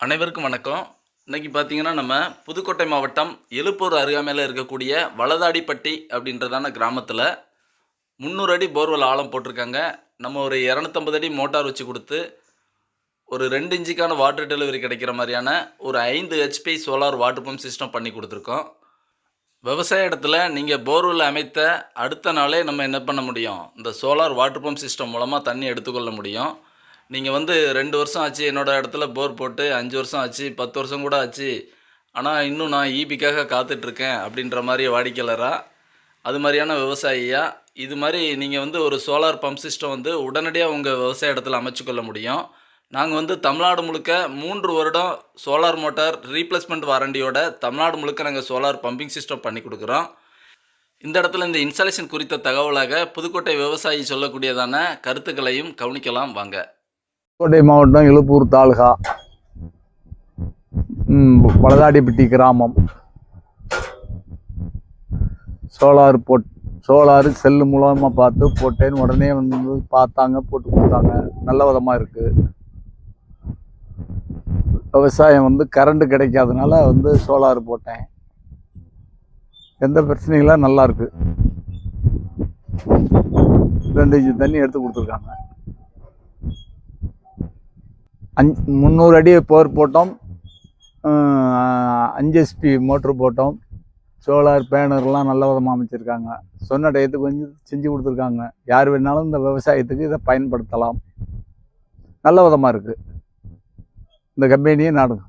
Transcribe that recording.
அனைவருக்கும் வணக்கம். இன்னைக்கு பார்த்தீங்கன்னா நம்ம புதுக்கோட்டை மாவட்டம் எழுப்பூர் அருகாமையில் இருக்கக்கூடிய வலதாடிப்பட்டி அப்படின்றதான கிராமத்தில் முந்நூறு அடி போர்வெல் ஆழம் போட்டிருக்காங்க. நம்ம ஒரு இரநூத்தம்பது அடி மோட்டார் வச்சு கொடுத்து ஒரு ரெண்டு இன்ச்சுக்கான வாட்டர் டெலிவரி கிடைக்கிற மாதிரியான ஒரு ஐந்து HP solar water pump system பண்ணி கொடுத்துருக்கோம். விவசாய இடத்துல நீங்கள் போர்வெல் அமைத்த அடுத்த நாளே நம்ம என்ன பண்ண முடியும்? இந்த சோலார் வாட்டர் பம்ப் சிஸ்டம் மூலமாக தண்ணி எடுத்துக்கொள்ள முடியும். நீங்கள் வந்து ரெண்டு வருஷம் ஆச்சு என்னோடய இடத்துல போர் போட்டு அஞ்சு வருஷம் ஆச்சு பத்து வருஷம் கூட ஆச்சு. ஆனால் இன்னும் நான் ஈபிக்காக காத்துட்ருக்கேன் அப்படின்ற மாதிரி வாடிக்கையாளராக அது மாதிரியான விவசாயியாக இது மாதிரி நீங்கள் வந்து ஒரு சோலார் பம்ப் சிஸ்டம் வந்து உடனடியாக உங்கள் விவசாய இடத்துல அமைச்சுக்கொள்ள முடியும். நாங்கள் வந்து தமிழ்நாடு முழுக்க மூன்று வருடம் சோலார் மோட்டார் ரீப்ளேஸ்மெண்ட் வாரண்டியோட தமிழ்நாடு முழுக்க நாங்கள் சோலார் பம்பிங் சிஸ்டம் பண்ணி கொடுக்குறோம். இந்த இடத்துல இந்த இன்ஸ்டாலேஷன் குறித்த தகவலாக புதுக்கோட்டை விவசாயி சொல்லக்கூடியதான கருத்துக்களையும் கவனிக்கலாம் வாங்க. கோட்டை மாவட்டம் எழுப்பூர் தாலுகா. ம், வளதாடிப்பட்டி கிராமம். சோலார் போட் சோலார் செல்லு மூலமாக பார்த்து போட்டேன் உடனே வந்து பார்த்தாங்க போட்டு கொடுத்தாங்க. நல்ல விதமாக இருக்குது விவசாயம் வந்து கரண்ட் கிடைக்காதனால வந்து சோலார் போட்டேன். எந்த பிரச்சனையும் இல்லை ரெண்டு இன்ச்சு தண்ணி எடுத்து கொடுத்துருக்காங்க. அஞ் முந்நூறு அடி போர் போட்டோம். அஞ்சு எஸ்பி மோட்ரு போட்டோம். சோலார் பேனர்லாம் நல்ல விதமாக அமைச்சிருக்காங்க. சொன்ன டயத்துக்கு கொஞ்சம் செஞ்சு கொடுத்துருக்காங்க. யார் வேணாலும் இந்த விவசாயத்துக்கு இதை பயன்படுத்தலாம். நல்ல விதமாக இருக்குது இந்த கம்பெனியே நாடுங்க